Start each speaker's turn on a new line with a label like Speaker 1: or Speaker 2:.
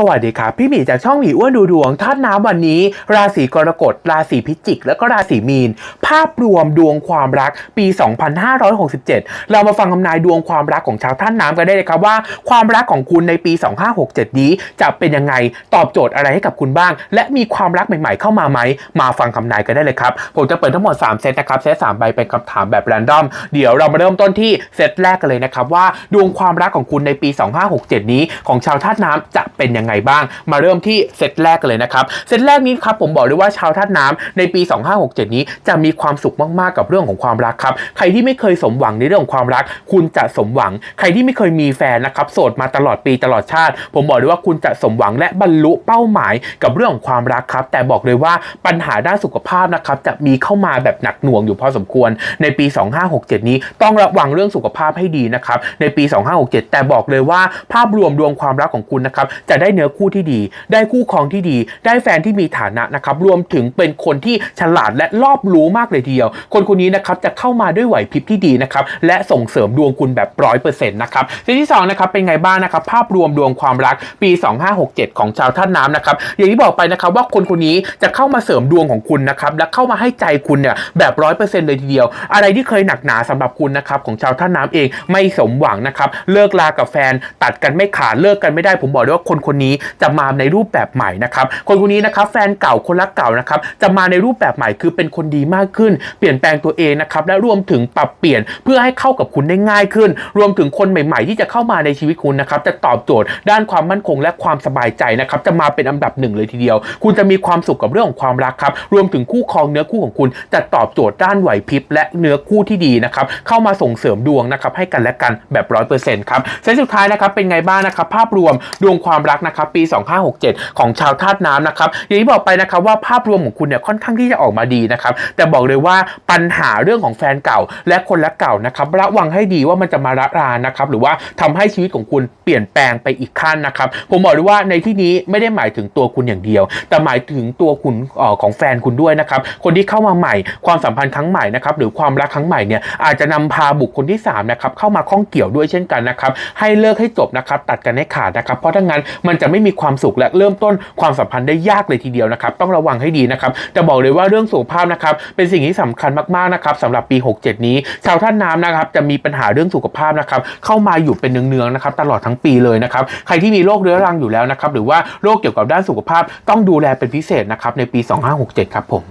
Speaker 1: สวัสดีครับ พี่หมีจากช่องหมีอ้วนดูดวงธานน้ำวันนี้ ราศีกรกฎราศีพิจิก และก็ราศีมีน ภาพรวมดวงความรักปี 2567 เรามาฟังคำนายดวงความรักของชาวท่านน้ำกันได้เลยครับว่า ความรักของคุณในปี 2567 นี้จะเป็นยังไงตอบโจทย์อะไรให้กับคุณบ้าง และมีความรักใหม่ๆเข้ามาไหม มาฟังคำนายกันได้เลยครับ ผมจะเปิดทั้งหมด 3 เซตนะครับเซต3ใบเป็นคำถามแบบแรนดอมเดี๋ยวเรามาเริ่มต้นที่เซตแรกกันเลยนะครับว่าดวงความรักของคุณในปี 2567 นี้ของชาวธาตุน้ำจะเป็นยังไงบ้าง มาเริ่มที่เซตแรกกันเลยนะครับเซตแรกนี้ครับผมบอกเลยว่าชาวธาตุน้ำในปี 2567 นี้จะมีความสุขมากๆกับเรื่องของความรักครับ ใครที่ไม่เคยสมหวังในเรื่องของความรัก คุณจะสมหวัง ใครที่ไม่เคยมีแฟนนะครับโสดมาตลอดปีตลอดชาติ ผมบอกเลยว่าคุณจะสมหวังและบรรลุเป้าหมายกับเรื่องของความรักครับ แต่บอกเลยว่าปัญหาด้านสุขภาพนะครับจะมีเข้ามาแบบหนักหน่วงอยู่พอสมควรในปี 2567 นี้ต้องระวังเรื่องสุขภาพให้ดีนะครับในปี 2567 แต่บอกเลยว่าภาพรวมดวงความรักของคุณนะครับจะได้เนื้อคู่ที่ดี ได้คู่ครองที่ดี ได้แฟนที่มีฐานะนะครับรวมถึงเป็นคนที่ฉลาดและรอบรู้มากเลยทีเดียว คนคนนี้นะครับจะเข้ามาด้วยไหวพริบที่ดีนะครับและส่งเสริมดวงคุณแบบร้อยเปอร์เซ็นต์นะครับสิ่งที่สองนะครับเป็นไงบ้างนะครับภาพรวมดวงความรักปี 2567 ของชาวท่านน้ำนะครับอย่างที่บอกไปนะครับว่าคนคนนี้จะเข้ามาเสริมดวงของคุณนะครับและเข้ามาให้ใจคุณเนี่ยแบบร้อยเปอร์เซ็นต์เลยทีเดียว อะไรที่เคยหนักหนาสำหรับคุณนะครับของชาวท่านน้ำเองไม่สมหวังนะครับเลิกลากับแฟนตัดกันไม่ขาดเลิกกันไม่ได้ผมบอกเลยว่าคนคนนี้จะมาในรูปแบบใหม่นะครับคนคนนี้นะครับแฟนเก่าคนรักเก่านะครับจะมาในรูปแบบใหม่คือเป็นคนดีมากขึ้น เปลี่ยนแปลงตัวเองนะครับและรวมถึงปรับเปลี่ยนเพื่อให้เข้ากับคุณได้ง่ายขึ้น รวมถึงคนใหม่ ๆ ที่จะเข้ามาในชีวิตคุณนะครับจะตอบโจทย์ด้านความมั่นคงและความสบายใจนะครับจะมาเป็นอันดับหนึ่งเลยทีเดียว คุณจะมีความสุขกับเรื่องของความรักครับรวมถึงคู่ครองเนื้อคู่ของคุณจะตอบโจทย์ด้านไหวพริบและเนื้อคู่ที่ดีนะครับเข้ามาส่งเสริมดวงนะครับให้กันและกันแบบร้อยเปอร์เซ็นต์ครับเซตสุดท้ายนะครับเป็นไงบ้างนะครับภาพรวมดวงความรักนะครับปี 2567 ของชาวธาตุน้ำนะครับอย่างที่บอกไปนะครับว่าภาพรวมของคุณเนี่ยค่อนข้างที่จะออกมาดีนะครับแต่บอกเลยว่าปัญหาเรื่องของแฟนเก่า และคนรักเก่านะครับระวังให้ดีว่ามันจะมาระรานนะครับหรือว่าทำให้ชีวิตของคุณเปลี่ยนแปลงไปอีกขั้นนะครับผมบอกเลยว่าในที่นี้ไม่ได้หมายถึงตัวคุณอย่างเดียว แต่หมายถึงตัวคุณออของแฟนคุณด้วยนะครับคนที่เข้ามาใหม่ ความสัมพันธ์ครั้งใหม่นะครับหรือความรักครั้งใหม่เนี่ยอาจจะนำพาบุคคลที่3นะครับเข้ามาข้องเกี่ยวด้วยเช่นกันนะครับให้เลิกให้จบนะครับตัดกันให้ขาดนะครับเพราะถ้างั้นมันจะไม่มีความสุขและเริ่มต้นความสัมพันธ์ได้ยากเลยทีเดียวนะครับต้องระวังให้ดีนะครับแต่บอกเลยว่าเรื่องสุขภาพนะครับเป็นสิ่ง่งที่สำคัญมากๆนะครับสำหรับปี 67 นี้ ชาวท่านน้ำนะครับจะมีปัญหาเรื่องสุขภาพนะครับเข้ามาอยู่เป็นเนืองๆนะครับตลอดทั้งปีเลยนะครับใครที่มีโรคเรื้อรังอยู่แล้วนะครับหรือว่าโรคเกี่ยวกับด้านสุขภาพต้องดูแลเป็นพิเศษนะครับในปี 2567 ครับผม